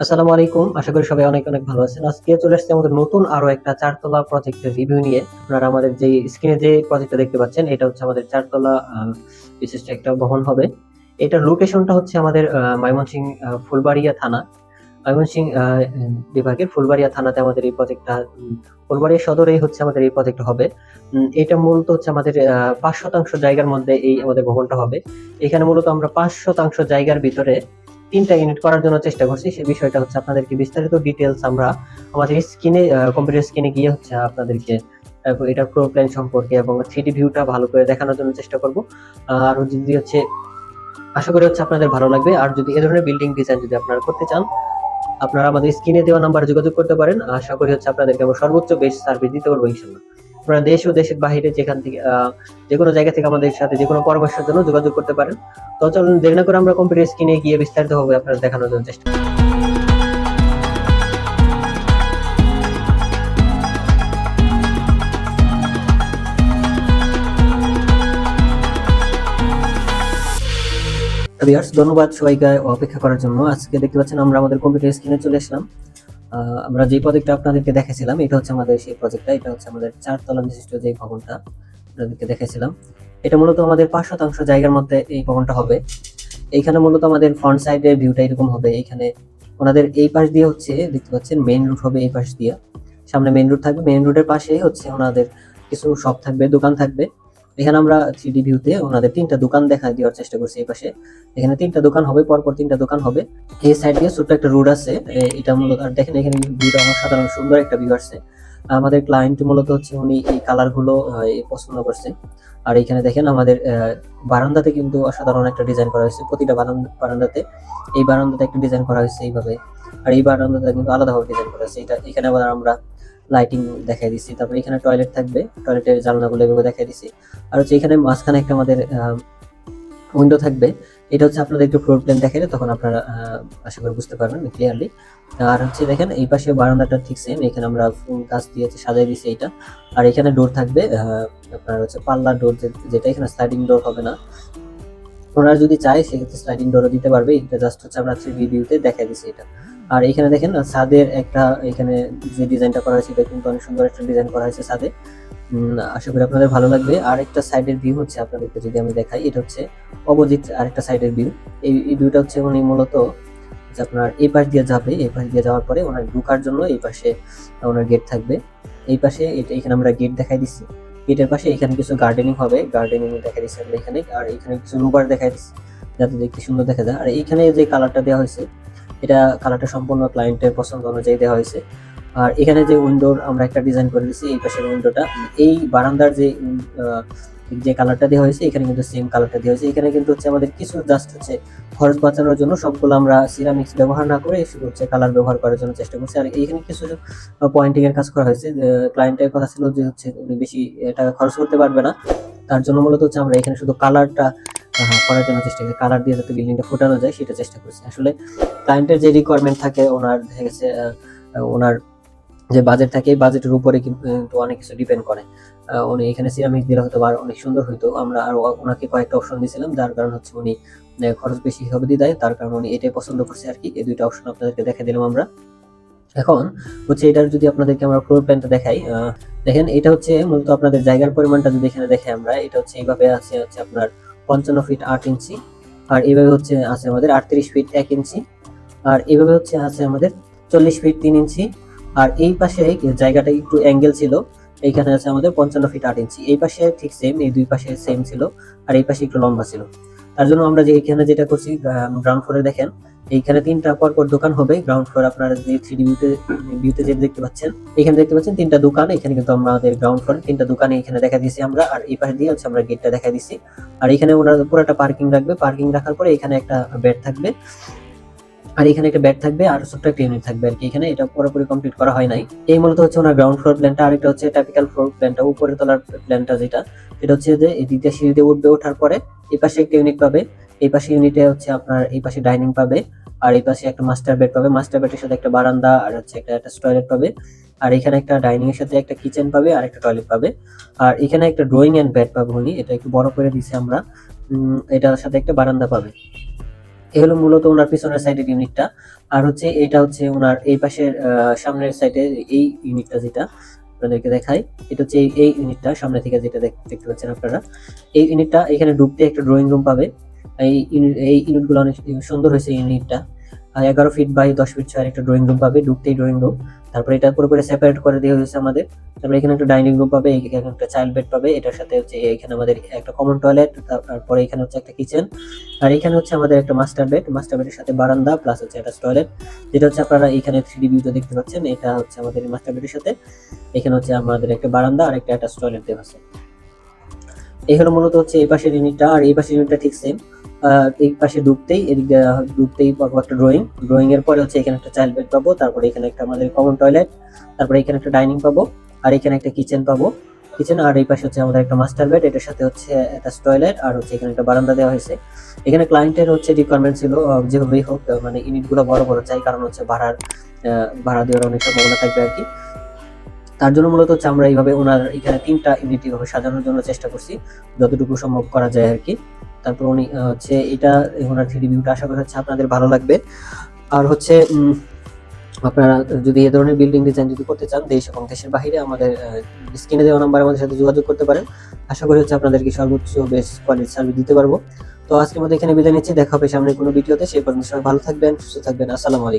আসসালামু আলাইকুম। আশা করি সবাই অনেক অনেক ভালো আছেন। আজকে চলে আসছে আমাদের নতুন আরও একটা চারতলা প্রজেক্টের রিভিউ নিয়ে। আপনারা আমাদের যে স্ক্রিনে যে প্রজেক্টটা দেখতে পাচ্ছেন এটা হচ্ছে আমাদের চারতলা বিশিষ্ট একটা ভবন হবে। এটার লোকেশনটা হচ্ছে আমাদের আহ, ময়মনসিংহ ফুলবাড়িয়া থানা। ময়মনসিং বিভাগের ফুলবাড়িয়া থানাতে আমাদের এই প্রজেক্টটা ফুলবাড়িয়া সদরেই হচ্ছে আমাদের এই প্রজেক্ট হবে। এটা মূলত হচ্ছে আমাদের পাঁচ শতাংশ জায়গার মধ্যে এই আমাদের ভবনটা হবে। এখানে মূলত আমরা পাঁচ শতাংশ জায়গার ভিতরে তিনটা ইউনিট করার জন্য চেষ্টা করছি। সেই বিষয়টা হচ্ছে আপনাদেরকে বিস্তারিত ডিটেলস আমরা আমাদের স্ক্রিনে কম্পিউটার স্ক্রিনে গিয়ে হচ্ছে আপনাদেরকে এটার প্রো প্ল্যান সম্পর্কে এবং থ্রি ভিউটা ভালো করে দেখানোর জন্য চেষ্টা করব। আর যদি হচ্ছে, আশা করি হচ্ছে আপনাদের ভালো লাগবে। আর যদি এ ধরনের বিল্ডিং ডিজাইন যদি আপনারা করতে চান, আপনারা আমাদের স্ক্রিনে দেওয়া নাম্বারে যোগাযোগ করতে পারেন। আশা করি হচ্ছে আপনাদেরকে আমরা সর্বোচ্চ বেস্ট সার্ভিস দিতে পারব ইনশাল্লাহ আপনারা দেশ ও দেশের বাইরে যেখান থেকে যে কোনো জায়গা থেকে আমাদের সাথে যে কোনো পরামর্শের জন্য যোগাযোগ করতে পারেন। তো চলুন দেরি না করে আমরা কম্পিউটার স্ক্রিনে গিয়ে বিস্তারিত ভাবে আপনারা দেখানোর জন্য চেষ্টা ধন্যবাদ সবাইকে অপেক্ষা করার জন্য। আজকে দেখতে পাচ্ছেন আমরা আমাদের কম্পিউটার স্ক্রিনে চলে আসলাম আহ, আমরা যে প্রজেক্টটা আপনাদেরকে দেখেছিলাম এটা হচ্ছে আমাদের সেই প্রজেক্টটা এটা হচ্ছে আমাদের চারতলা বিশিষ্ট যে ভবনটা আপনাদেরকে দেখেছিলাম এটা মূলত আমাদের পাঁচ শতাংশ জায়গার মধ্যে এই ভবনটা হবে। এইখানে মূলত আমাদের ফ্রন্ট সাইডের ভিউটা এরকম হবে। এইখানে ওনাদের এই পাশ দিয়ে হচ্ছে, দেখতে পাচ্ছেন মেইন রুট হবে এই পাশ দিয়ে। সামনে মেইন রুট থাকবে। মেইন রুটের পাশে হচ্ছে ওনাদের কিছু শপ থাকবে, দোকান থাকবে। এখানে আমরা থ্রি ভিউতে ওনাদের তিনটা দোকান দেখা দেওয়ার চেষ্টা করছি এই পাশে। এখানে তিনটা দোকান হবে, পরপর তিনটা দোকান হবে। এই সাইড দিয়ে ছোট্ট একটা রোড আছে। এটা মূলত, আর দেখেন এখানে ভিউটা অসাধারণ সুন্দর একটা ভিউ আসছে। আমাদের ক্লায়েন্ট মূলত হচ্ছে উনি এই কালারগুলো পছন্দ করছে। আর এখানে দেখেন আমাদের বারান্দাতে কিন্তু অসাধারণ একটা ডিজাইন করা হয়েছে। প্রতিটা বারান্দা- বারান্দাতে এই বারান্দাতে একটা ডিজাইন করা হয়েছে এইভাবে। আর এই বারান্দাতে কিন্তু আলাদাভাবে ডিজাইন করা হয়েছে। এটা, এখানে আবার আমরা লাইটিং দেখাই দিচ্ছি। তারপর এখানে টয়লেট থাকবে টয়লেটের জানলাগুলো এভাবে দেখাই দিচ্ছি। আর হচ্ছে এখানে মাঝখানে একটা আমাদের উইন্ডো থাকবে। এটা হচ্ছে আপনাদের একটু ফ্লোর প্ল্যান দেখালে তখন আপনারা আশা করি বুঝতে পারবেন ক্লিয়ারলি আর হচ্ছে দেখেন, এই পাশে বারান্দাটা ঠিক সেম এখানে আমরা ফুল গাছ দিয়ে সাজাই দিয়েছি এটা। আর এখানে ডোর থাকবে আপনার হচ্ছে পাল্লা ডোর যেটা এখানে স্লাইডিং ডোর হবে না। ওনারা যদি চায়, সেক্ষেত্রে স্লাইডিং ডোরও দিতে পারবে। এটা জাস্ট হচ্ছে আমরা থ্রি ভিডিওতে দেখাই দিচ্ছি এটা। আর এখানে দেখেন ছাদের একটা এখানে যে ডিজাইনটা করা হয়েছে কিন্তু অনেক সুন্দর একটা ডিজাইন করা হয়েছে উম, আশা করি আপনাদের ভালো লাগবে। আর একটা সাইডের ভিউ হচ্ছে আপনাদেরকে যদি আমি দেখাই এটা হচ্ছে অপোজিট আরেকটা সাইডের ভিউ এই এই ভিউটা হচ্ছে উনি মূলত যে আপনার এই পাশ দিয়ে যাবে এই পাশ দিয়ে যাওয়ার পরে ওনার ঢুকার জন্য এই পাশে ওনার গেট থাকবে। এই পাশে এটা এখানে আমরা গেট দেখাই দিচ্ছি। গেটের পাশে এখানে কিছু গার্ডেনিং হবে। গার্ডেনিং দেখাই দিচ্ছি আমরা এখানে। আর এখানে কিছু রুবার দেখাই দিচ্ছি যাতে দেখতে সুন্দর দেখা যায়। আর এইখানে যে কালারটা দেওয়া হয়েছে এটা কালারটা সম্পূর্ণ ক্লায়েন্টের পছন্দ অনুযায়ী দেওয়া হয়েছে। আর এখানে যে উইন্ডোর আমরা একটা ডিজাইন করে দিচ্ছি এই পাশের উইন্ডোটা এই বারান্দার যে যে কালারটা দেওয়া হয়েছে, এখানে কিন্তু সেম কালারটা দেওয়া হয়েছে। এখানে কিন্তু হচ্ছে আমাদের কিছু জাস্ট হচ্ছে খরচ বাঁচানোর জন্য সবগুলো আমরা সিরামিক্স ব্যবহার না করে শুধু হচ্ছে কালার ব্যবহার করার জন্য চেষ্টা করছি। আর এখানে কিছু পয়েন্টিং এর কাজ করা হয়েছে ক্লায়েন্টের কথা ছিল যে হচ্ছে বেশি টাকা খরচ করতে পারবে না। তার জন্য মূলত হচ্ছে আমরা এখানে শুধু কালারটা করার জন্য চেষ্টা কালার দিয়ে যাতে বিল্ডিংটা ফোটানো যায়, সেটা চেষ্টা করছি। আসলে ক্লায়েন্টের যে রিকোয়ারমেন্ট থাকে, ওনার গেছে ওনার যে বাজেট থাকে, এই বাজেটের উপরে কিন্তু অনেক কিছু ডিপেন্ড করে। উনি এখানে সিরামিক দিলে হয়তো আরও অনেক সুন্দর হইতো। আমরা আরও ওনাকে কয়েকটা অপশন দিয়েছিলাম যার কারণ হচ্ছে উনি খরচ বেশি হবে দিদায় তার কারণে উনি এটাই পছন্দ করছে আর কি। এই দুইটা অপশন আপনাদেরকে দেখে দিলাম আমরা। এখন হচ্ছে এটার যদি আপনাদেরকে আমরা ফ্লোর প্ল্যানটা দেখাই দেখেন, এটা হচ্ছে মূলত আপনাদের জায়গার পরিমাণটা যদি এখানে দেখে আমরা, এটা হচ্ছে এইভাবে আছে, হচ্ছে আপনার পঞ্চান্ন ফিট আট ইঞ্চি। আর এভাবে হচ্ছে আছে আমাদের আটত্রিশ ফিট এক ইঞ্চি। আর এভাবে হচ্ছে আছে আমাদের চল্লিশ ফিট তিন ইঞ্চি। আর এই পাশে জায়গাটা একটু অ্যাঙ্গেল ছিল, এইখানে আছে আমাদের পঞ্চান্ন ফিট আট ইঞ্চি। এই পাশে ঠিক সেম এই দুই পাশে সেম ছিল। আর এই পাশে একটু লম্বা ছিল। তার জন্য আমরা যে এখানে যেটা করছি গ্রাউন্ড ফ্লোরে দেখেন, এইখানে তিনটা পর পর দোকান হবে। গ্রাউন্ড ফ্লোর আপনারা যে থ্রি ভিউতে ভিউতে যেটা দেখতে পাচ্ছেন, এখানে দেখতে পাচ্ছেন তিনটা দোকান। এখানে কিন্তু আমাদের গ্রাউন্ড ফ্লোরে তিনটা দোকানে এখানে দেখা দিয়েছি আমরা। আর এই পাশে দিয়ে হচ্ছে আমরা গেটটা দেখা দিচ্ছি আর এখানে ওনারা পুরোটা পার্কিং রাখবে। পার্কিং রাখার পরে এখানে একটা বেড থাকবে। আর এখানে একটা বেড থাকবে আর ছোট্ট একটা ইউনিট থাকবে আর কি। এখানে এটা পুরোপুরি কমপ্লিট করা হয় নাই। এই মূলত হচ্ছে ওনার গ্রাউন্ড ফ্লোর প্ল্যানটা আরেকটা হচ্ছে টাইপিক্যাল ফ্লোর প্ল্যানটা উপরে তোলার প্ল্যানটা যেটা। এটা হচ্ছে যে এই দ্বিতীয় সিঁড়িতে উঠবে, ওঠার পরে এই পাশে একটা ইউনিট পাবে। এই পাশে ইউনিটে হচ্ছে আপনার এই পাশে ডাইনিং পাবে, আর এই পাশে একটা মাস্টার বেড পাবে। মাস্টার বেডের সাথে একটা বারান্দা, আর হচ্ছে একটা অ্যাটাচ টয়লেট পাবে। আর এখানে একটা ডাইনিং এর সাথে একটা কিচেন পাবে, আর একটা টয়লেট পাবে। আর এখানে একটা ড্রয়িং এন্ড বেড পাবে উনি, এটা একটু বড় করে দিছি আমরা। এটার সাথে একটা বারান্দা পাবে। এই হলো মূলত ওনার পিছনের সাইডের ইউনিটটা আর হচ্ছে এটা হচ্ছে ওনার এই পাশের সামনের সাইডে এই ইউনিটটা যেটা। আপনাদেরকে দেখাই। এটা হচ্ছে এই- ইউনিটটা সামনে থেকে যেটা দেখ- দেখতে পাচ্ছেন আপনারা। এই ইউনিটটা এখানে ডুবতে একটা ড্রয়িং রুম পাবে। এই ইউনিট এই ইউনিটগুলো অনেক সুন্দর হয়েছে ইউনিটটা এগারো ফিট বাই দশ ফিট ছয়ের একটা ড্রয়িং রুম পাবে, ঢুকতেই ড্রয়িং রুম তারপরে এটা পুরোপুরি সেপারেট করে দেওয়া হয়েছে আমাদের। তারপরে এখানে একটা ডাইনিং রুম পাবে, এখানে একটা চাইল্ড বেড পাবে, এটার সাথে হচ্ছে এখানে আমাদের একটা কমন টয়লেট তারপরে এখানে হচ্ছে একটা কিচেন আর এখানে হচ্ছে আমাদের একটা মাস্টার বেড মাস্টার বেডের সাথে বারান্দা প্লাস হচ্ছে একটা টয়লেট যেটা হচ্ছে আপনারা এখানে থ্রি ভিউটা দেখতে পাচ্ছেন, এটা হচ্ছে আমাদের মাস্টার বেডের সাথে। এখানে হচ্ছে আমাদের একটা বারান্দা আর একটা অ্যাটাচ টয়লেট দেওয়া আছে। হলো মূলত হচ্ছে এই পাশের ইউনিটটা আর এই পাশের ইউনিটটা ঠিক সেম এই পাশে ঢুকতেই এদিক ঢুকতেই পাবো একটা ড্রয়িং ড্রয়িং এর পরে হচ্ছে এখানে একটা চাইল্ড বেড পাবো, তারপরে এখানে একটা আমাদের কমন টয়লেট তারপরে এখানে একটা ডাইনিং পাবো, আর এখানে একটা কিচেন পাবো। কিচেন আর এই পাশে হচ্ছে আমাদের একটা মাস্টার বেড এটার সাথে হচ্ছে একটা টয়লেট আর হচ্ছে এখানে একটা বারান্দা দেওয়া হয়েছে। এখানে ক্লায়েন্টের হচ্ছে রিকোয়ারমেন্ট ছিল যেভাবেই হোক মানে ইউনিটগুলো বড় বড় চাই, কারণ হচ্ছে ভাড়ার ভাড়া দেওয়ার অনেক সম্ভাবনা থাকবে আর কি। তার জন্য মূলত হচ্ছে আমরা এইভাবে ওনার এখানে তিনটা ইউনিট এইভাবে সাজানোর জন্য চেষ্টা করছি, যতটুকু সম্ভব করা যায় আর কি। তারপর উনি হচ্ছে এটা, ওনার থ্রি ভিউটা আশা করা হচ্ছে আপনাদের ভালো লাগবে। আর হচ্ছে আপনারা যদি এ ধরনের বিল্ডিং ডিজাইন যদি করতে চান দেশ এবং দেশের বাইরে আমাদের স্ক্রিনে দেওয়া নাম্বার আমাদের সাথে যোগাযোগ করতে পারেন। আশা করি হচ্ছে আপনাদেরকে সর্বোচ্চ বেস্ট কোয়ালিটি সার্ভিস দিতে পারব। তো আজকের মধ্যে এখানে বিদায় নিচ্ছি। দেখা হবে সামনে কোনো ভিডিওতে সেই পর্যন্ত সবাই ভালো থাকবেন, সুস্থ থাকবেন। আসসালামু আলাইকুম।